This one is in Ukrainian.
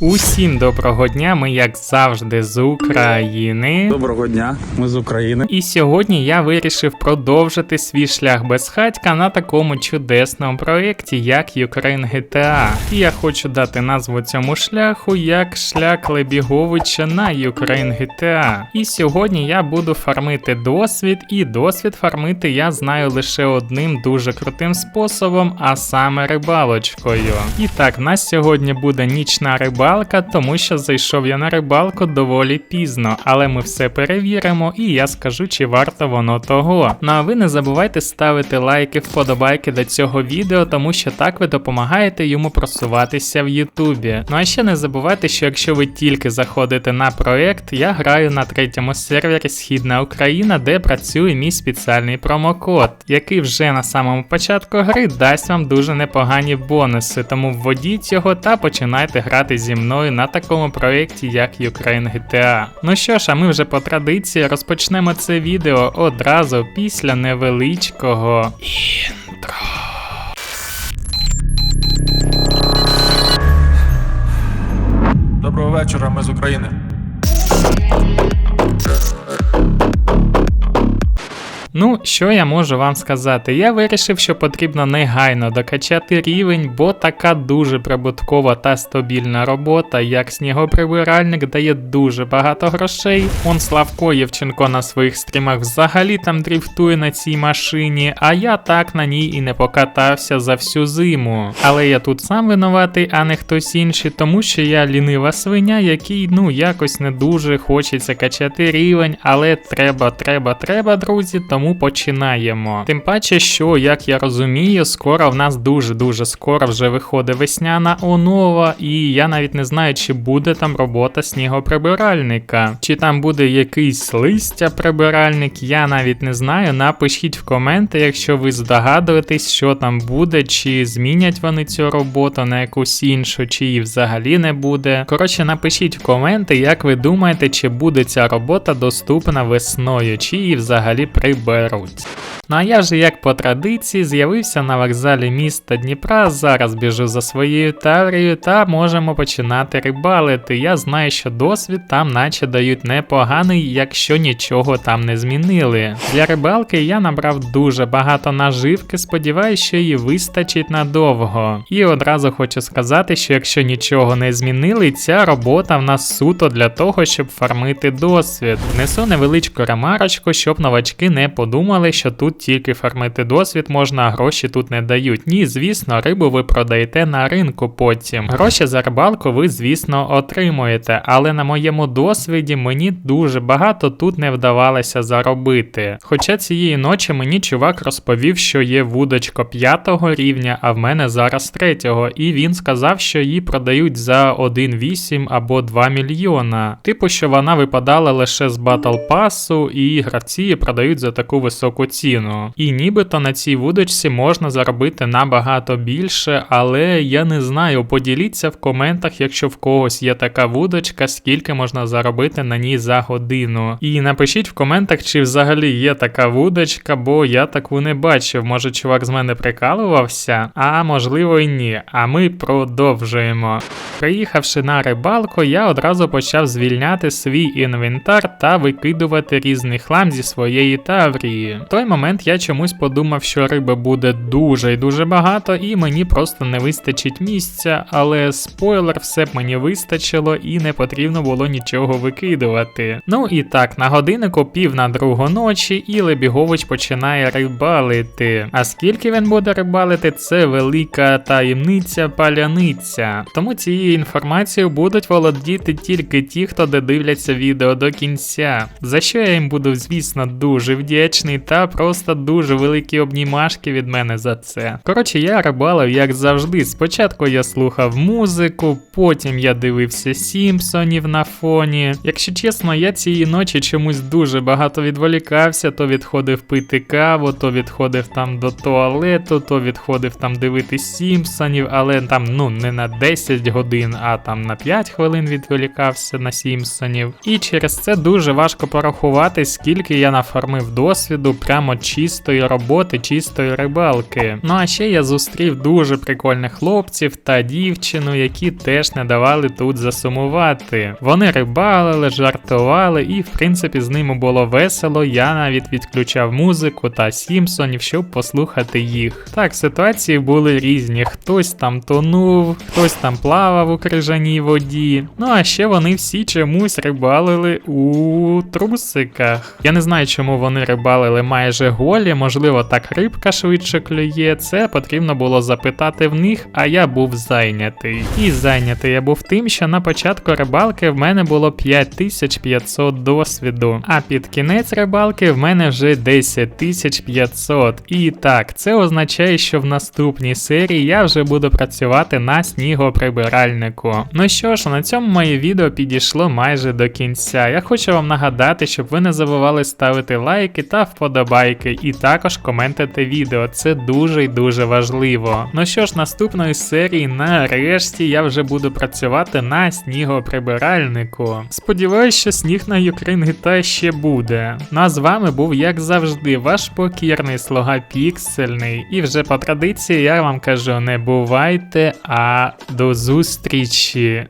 Усім доброго дня, ми як завжди з України. Доброго дня, ми з України. І сьогодні я вирішив продовжити свій шлях без хатька на такому чудесному проєкті, як Ukraine GTA. І я хочу дати назву цьому шляху як шлях Лебіговича на Ukraine GTA. І сьогодні я буду фармити досвід, і досвід фармити я знаю лише одним дуже крутим способом, а саме рибалочкою. І так, в нас сьогодні буде нічна рибалка, тому що зайшов я на рибалку доволі пізно, але ми все перевіримо і я скажу, чи варто воно того. Ну а ви не забувайте ставити лайки, вподобайки до цього відео, тому що так ви допомагаєте йому просуватися в Ютубі. Ну а ще не забувайте, що якщо ви тільки заходите на проект, я граю на третьому сервері Східна Україна, де працює мій спеціальний промокод, який вже на самому початку гри дасть вам дуже непогані бонуси, тому вводіть його та починайте грати зі мною на такому проєкті, як Ukraine GTA. Ну що ж, а ми вже по традиції розпочнемо це відео одразу після невеличкого інтро. Доброго вечора, ми з України. Ну, що я можу вам сказати? Я вирішив, що потрібно негайно докачати рівень, бо така дуже прибуткова та стабільна робота, як снігоприбиральник, дає дуже багато грошей. Он Славко Євченко на своїх стрімах взагалі там дріфтує на цій машині, а я так на ній і не покатався за всю зиму. Але я тут сам винуватий, а не хтось інший, тому що я лінива свиня, який ну якось не дуже хочеться качати рівень, але треба, треба, треба, друзі, тому починаємо. Тим паче, що, як я розумію, скоро в нас дуже-дуже скоро вже виходить весняна онова, і я навіть не знаю, чи буде там робота снігоприбиральника, чи там буде якийсь листя прибиральник, я навіть не знаю. Напишіть в коменти, якщо ви здогадуєтесь, що там буде, чи змінять вони цю роботу на якусь іншу, чи її взагалі не буде. Коротше, напишіть в коменти, як ви думаєте, чи буде ця робота доступна весною, чи її взагалі приберуть. Ну а я же, як по традиції, з'явився на вокзалі міста Дніпра. Зараз біжу за своєю таврією та можемо починати рибалити. Я знаю, що досвід там наче дають непоганий, якщо нічого там не змінили. Для рибалки я набрав дуже багато наживки, сподіваюся, що її вистачить надовго. І одразу хочу сказати, що якщо нічого не змінили, ця робота в нас суто для того, щоб фармити досвід. Внесу невеличку ремарочку, щоб новачки не подумали, що тут тільки фармити досвід можна, а гроші тут не дають. Ні, звісно, рибу ви продаєте на ринку потім. Гроші за рибалку ви, звісно, отримуєте, але на моєму досвіді мені дуже багато тут не вдавалося заробити. Хоча цієї ночі мені чувак розповів, що є вудочка 5 рівня, а в мене зараз 3, і він сказав, що її продають за 1,8 або 2 мільйона. Типу, що вона випадала лише з батл пасу, і гравці її продають за таку високу ціну. І нібито на цій вудочці можна заробити набагато більше, але я не знаю. Поділіться в коментах, якщо в когось є така вудочка, скільки можна заробити на ній за годину. І напишіть в коментах, чи взагалі є така вудочка, бо я таку не бачив. Може, чувак з мене прикалувався, а можливо і ні. А ми продовжуємо. Приїхавши на рибалку, я одразу почав звільняти свій інвентар та викидувати різний хлам зі своєї таврії. В той момент я чомусь подумав, що риби буде дуже і дуже багато, і мені просто не вистачить місця, але спойлер, все б мені вистачило і не потрібно було нічого викидувати. Ну і так, на годиннику пів на другу ночі, і Лебігович починає рибалити. А скільки він буде рибалити, це велика таємниця паляниця. Тому цією інформацією будуть володіти тільки ті, хто додивляться відео до кінця. За що я їм буду, звісно, дуже вдячний та просто дуже великі обнімашки від мене за це. Коротше, я рибалив, як завжди. Спочатку я слухав музику, потім я дивився Сімпсонів на фоні. Якщо чесно, я цієї ночі чомусь дуже багато відволікався, то відходив пити каву, то відходив там до туалету, то відходив там дивитись Сімпсонів, але там ну не на 10 годин, а там на 5 хвилин відволікався на Сімпсонів. І через це дуже важко порахувати, скільки я нафармив досвіду прямо чистої роботи, чистої рибалки. Ну а ще я зустрів дуже прикольних хлопців та дівчину, які теж не давали тут засумувати. Вони рибалили, жартували, і в принципі з ними було весело. Я навіть відключав музику та Сімпсонів, щоб послухати їх. Так, ситуації були різні. Хтось там тонув, хтось там плавав у крижаній воді. Ну а ще вони всі чомусь рибалили у трусиках. Я не знаю, чому вони рибалили майже голі, можливо, так рибка швидше клює. Це потрібно було запитати в них, а я був зайнятий. І зайнятий я був тим, що на початку рибалки в мене було 5500 досвіду, а під кінець рибалки в мене вже 10500. І так, це означає, що в наступній серії я вже буду працювати на снігоприбиральнику. Ну що ж, на цьому моє відео підійшло майже до кінця. Я хочу вам нагадати, щоб ви не забували ставити лайки та вподобайки, і також коментити відео. Це дуже і дуже важливо. Ну що ж, наступної серії, нарешті, я вже буду працювати на снігоприбиральнику. Сподіваюсь, що сніг на Ukraine GTA ще буде. Ну а з вами був, як завжди, ваш покірний слуга Піксельний. І вже по традиції я вам кажу: не бувайте, а до зустрічі!